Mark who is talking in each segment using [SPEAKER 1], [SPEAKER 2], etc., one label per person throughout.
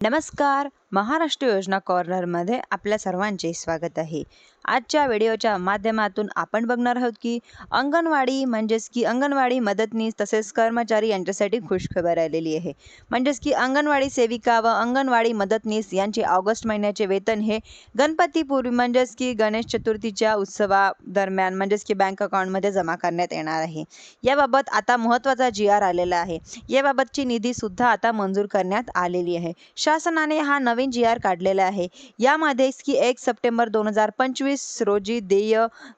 [SPEAKER 1] नमस्कार. महाराष्ट्र योजना कॉर्नरमध्ये आपल्या सर्वांचे स्वागत आहे. आजच्या व्हिडिओच्या माध्यमातून आपण बघणार आहोत की अंगणवाडी म्हणजेच की अंगणवाडी मदतनीस तसेच कर्मचारी यांच्यासाठी खुशखबर आलेली आहे. म्हणजेच की अंगणवाडी सेविका व अंगणवाडी मदतनीस यांचे ऑगस्ट महिन्याचे वेतन हे गणपतीपूर्वी म्हणजेच की गणेश चतुर्थीच्या उत्सवादरम्यान म्हणजेच की बँक अकाउंटमध्ये जमा करण्यात येणार आहे. याबाबत आता महत्त्वाचा जी आर आलेला आहे. याबाबतची निधीसुद्धा आता मंजूर करण्यात आलेली आहे. शासनाने हा नवीन जी आर काढलेला आहे. यामध्ये की एक सप्टेंबर दोन हजार पंचवीस रोजी देय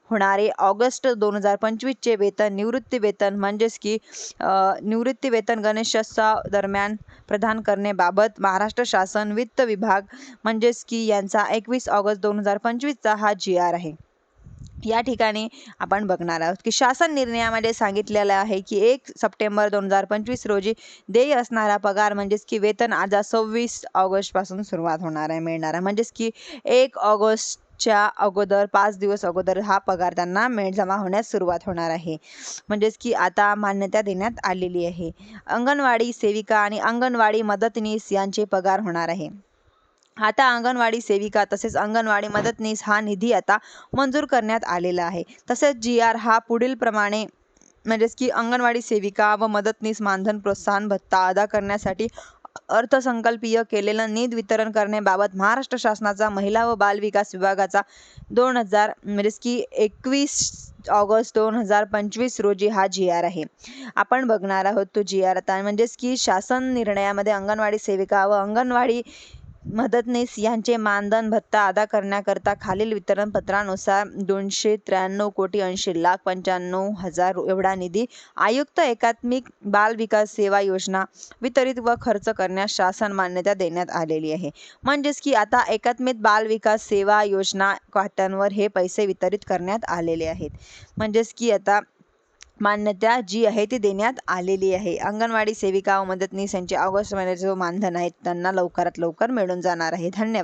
[SPEAKER 1] होणारे ऑगस्ट दोन हजार पंचवीसचे वेतन निवृत्ती वेतन म्हणजेच की निवृत्तीवेतन निवृत्ती वेतन गणेशोत्सव दरम्यान प्रदान करण्याबाबत महाराष्ट्र शासन वित्त विभाग म्हणजेच की यांचा एकवीस ऑगस्ट दोन हजार पंचवीसचा हा जी आर आहे. या ठिकाणी आपण बघणार आहोत की शासन निर्णयामध्ये सांगितलेलं आहे की एक सप्टेंबर दोन हजार पंचवीस रोजी देय असणारा पगार म्हणजेच की वेतन आज सव्वीस ऑगस्टपासून सुरुवात होणार आहे मिळणार आहे. म्हणजेच की एक ऑगस्टच्या अगोदर पाच दिवस अगोदर हा पगार त्यांना मेळ जमा होण्यास सुरुवात होणार आहे. म्हणजेच की आता मान्यता देण्यात आलेली आहे. अंगणवाडी सेविका आणि अंगणवाडी मदतनीस यांचे पगार होणार आहे. आता अंगणवाडी सेविका तसेच अंगणवाडी मदतनीस हा निधी आता मंजूर करण्यात आलेला आहे. तसेच जी आर हा पुढील प्रमाणे म्हणजेच की अंगणवाडी सेविका व मदतनीस मानधन प्रोत्साहन भत्ता अदा करण्यासाठी अर्थसंकल्पीय केलेलं निधी वितरण करण्याबाबत महाराष्ट्र शासनाचा महिला व बाल विकास विभागाचा दोन हजार म्हणजेच की एकवीस ऑगस्ट दोन हजार पंचवीस रोजी हा जी आर आहे. आपण बघणार आहोत तो जी आर आता म्हणजेच की शासन निर्णयामध्ये अंगणवाडी सेविका व अंगणवाडी मदतनीस यांचे मानधन भत्ता अदा करण्याकरता खालील वितरणपत्रानुसार दोनशे त्र्याण्णव कोटी ऐंशी लाख पंच्याण्णव हजार एवढा निधी आयुक्त एकात्मिक बाल विकास सेवा योजना वितरित व खर्च करण्यास शासन मान्यता देण्यात आलेली आहे. म्हणजेच की आता एकात्मिक बाल विकास सेवा योजना खात्यांवर हे पैसे वितरित करण्यात आलेले आहेत. म्हणजेच की आता मान्यता जी आहे ती देण्यात आलेली आहे. अंगणवाडी सेविका व मदतनीस यांचे ऑगस्ट महिन्याचे जो मानधन आहे. त्यांना लवकरात लवकर मिळून जाणार आहे. धन्यवाद.